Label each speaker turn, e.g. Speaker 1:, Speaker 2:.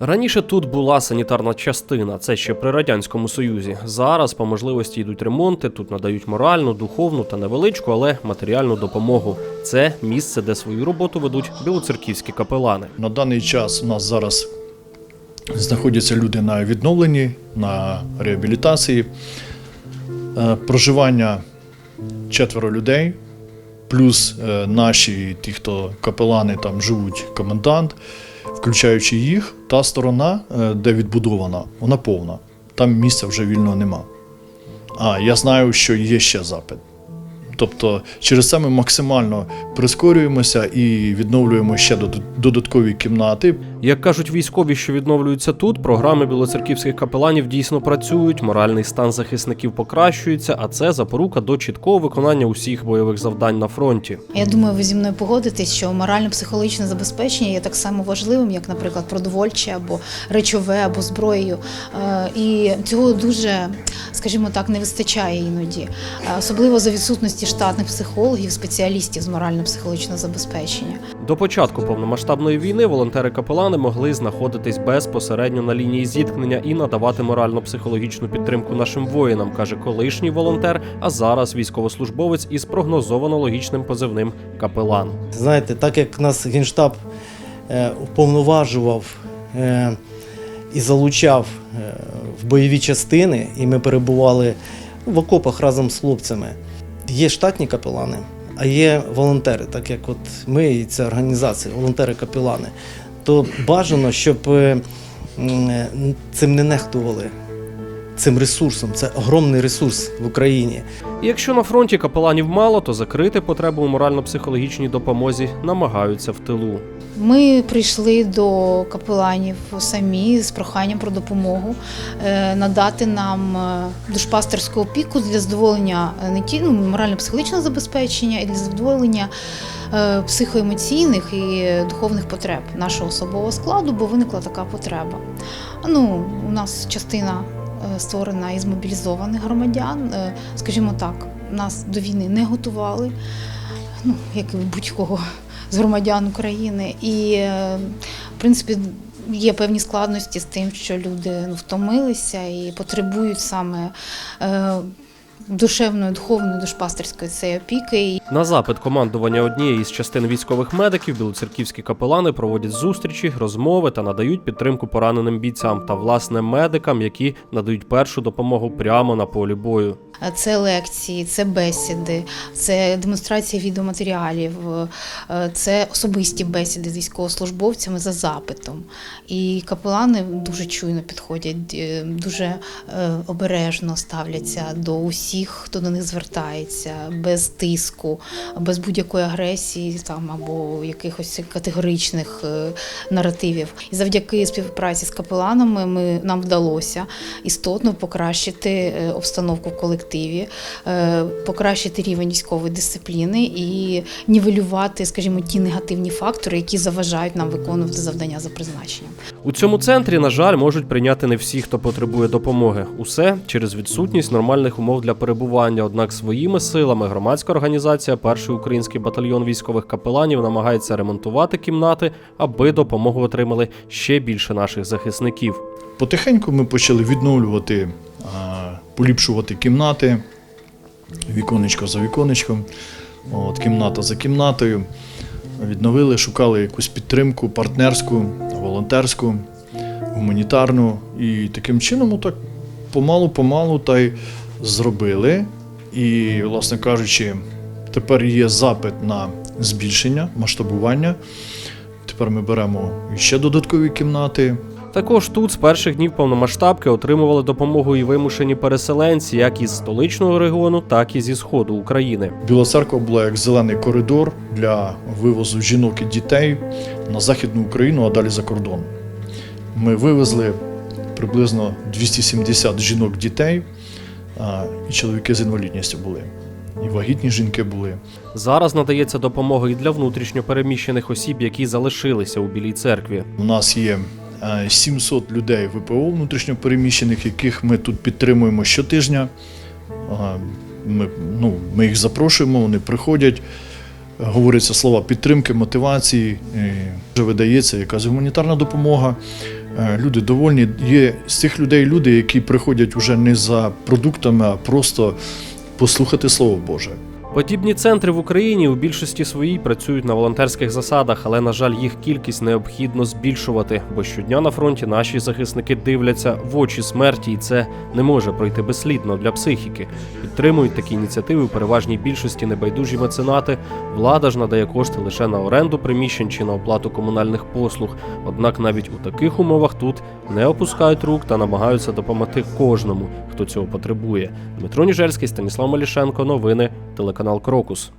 Speaker 1: Раніше тут була санітарна частина, це ще при радянському союзі. Зараз по можливості йдуть ремонти. Тут надають моральну, духовну та невеличку, але матеріальну допомогу. Це місце, де свою роботу ведуть білоцерківські капелани.
Speaker 2: На даний час у нас зараз знаходяться люди на відновленні, на реабілітації. Е, Проживання четверо людей, плюс е, наші, ті, хто капелани там живуть, комендант, включаючи їх, та сторона, е, де відбудована, вона повна. Там місця вже вільного нема. А я знаю, що є ще запит. Тобто через це ми максимально прискорюємося і відновлюємо ще додаткові кімнати.
Speaker 1: Як кажуть військові, що відновлюються тут, програми білоцерківських капеланів дійсно працюють, моральний стан захисників покращується, а це запорука до чіткого виконання усіх бойових завдань на фронті.
Speaker 3: Я думаю, ви зі мною погодитесь, що морально-психологічне забезпечення є так само важливим, як, наприклад, продовольче або речове, або зброєю. Е, І цього дуже, скажімо так, не вистачає іноді, Е, особливо за відсутності штатних психологів, спеціалістів з морально-психологічного забезпечення.
Speaker 1: До початку повномасштабної війни волонтери-капелани могли знаходитись безпосередньо на лінії зіткнення і надавати морально-психологічну підтримку нашим воїнам, каже колишній волонтер, а зараз військовослужбовець із прогнозовано логічним позивним капелан.
Speaker 4: Знаєте, так як нас Генштаб е, уповноважував е, і залучав е, в бойові частини, і ми перебували в окопах разом з хлопцями. Є штатні капелани, а є волонтери, так як от ми і ця організація, волонтери-капілани, То бажано, щоб е, е, цим не нехтували. Цим ресурсом, це огромний ресурс в Україні.
Speaker 1: І якщо на фронті капеланів мало, то закрити потребу у морально-психологічній допомозі намагаються в тилу.
Speaker 3: Ми прийшли до капеланів самі з проханням про допомогу е, надати нам е, душпастерську опіку для задоволення е, не тільки ну, морально-психологічного забезпечення, і для задоволення психоемоційних і духовних потреб нашого особового складу, бо виникла така потреба. Ну, у нас частина створена із мобілізованих громадян. Е, Скажімо так, нас до війни не готували, ну, як і будь-кого з громадян України. І, е, в принципі, є певні складності з тим, що люди ну, втомилися і потребують саме е, душевної, духовної, душпастерської цієї опіки.
Speaker 1: На запит командування однієї з частин військових медиків білоцерківські капелани проводять зустрічі, розмови та надають підтримку пораненим бійцям та власне медикам, які надають першу допомогу прямо на полі бою.
Speaker 3: Е, Це лекції, це бесіди, це демонстрація відеоматеріалів, е, це особисті бесіди з військовослужбовцями за запитом. І капелани дуже чуйно підходять, дуже е, обережно ставляться до усіх, хто до них звертається, без тиску, без будь-якої агресії там або якихось категоричних наративів. І завдяки співпраці з капеланами ми нам вдалося істотно покращити обстановку в колективі, е, покращити рівень військової дисципліни і нівелювати, скажімо, ті негативні фактори, які заважають нам виконувати завдання за призначенням.
Speaker 1: У цьому центрі, на жаль, можуть прийняти не всі, хто потребує допомоги. Усе через відсутність нормальних умов для перебування. Однак своїми силами громадська організація Перший український батальйон військових капеланів намагається ремонтувати кімнати, аби допомогу отримали ще більше наших захисників.
Speaker 2: Потихеньку ми почали відновлювати, поліпшувати кімнати, віконечко за віконечком, от, кімната за кімнатою. Відновили, шукали якусь підтримку партнерську, волонтерську, гуманітарну. І таким чином, отак помалу-помалу та й зробили. І, власне кажучи, тепер є запит на збільшення, масштабування. Тепер ми беремо ще додаткові кімнати.
Speaker 1: Також тут з перших днів повномасштабки отримували допомогу і вимушені переселенці, як із столичного регіону, так і зі сходу України.
Speaker 2: Біла церква була як зелений коридор для вивозу жінок і дітей на Західну Україну, а далі за кордон. Ми вивезли приблизно 270 жінок дітей, і чоловіки з інвалідністю були. І вагітні жінки були.
Speaker 1: Зараз надається допомога і для внутрішньо переміщених осіб, які залишилися у білій церкві.
Speaker 2: У нас є 700 людей ВПО внутрішньопереміщених, яких ми тут підтримуємо щотижня. Ми, ну, ми їх запрошуємо, вони приходять, говоряться слова підтримки, мотивації. Вже видається якась гуманітарна допомога. Е, Люди довольні. Є з цих людей люди, які приходять уже не за продуктами, а просто послухати Слово Боже.
Speaker 1: Подібні центри в Україні у більшості своїй працюють на волонтерських засадах, але на жаль, їх кількість необхідно збільшувати, бо щодня на фронті наші захисники дивляться в очі смерті, і це не може пройти безслідно для психіки. Підтримують такі ініціативи у переважній більшості небайдужі меценати. Влада ж надає кошти лише на оренду приміщень чи на оплату комунальних послуг. Однак навіть у таких умовах тут не опускають рук та намагаються допомогти кожному, хто цього потребує. Дмитро Ніжельський, Станіслав Малішенко, новини, телеканал Крокус.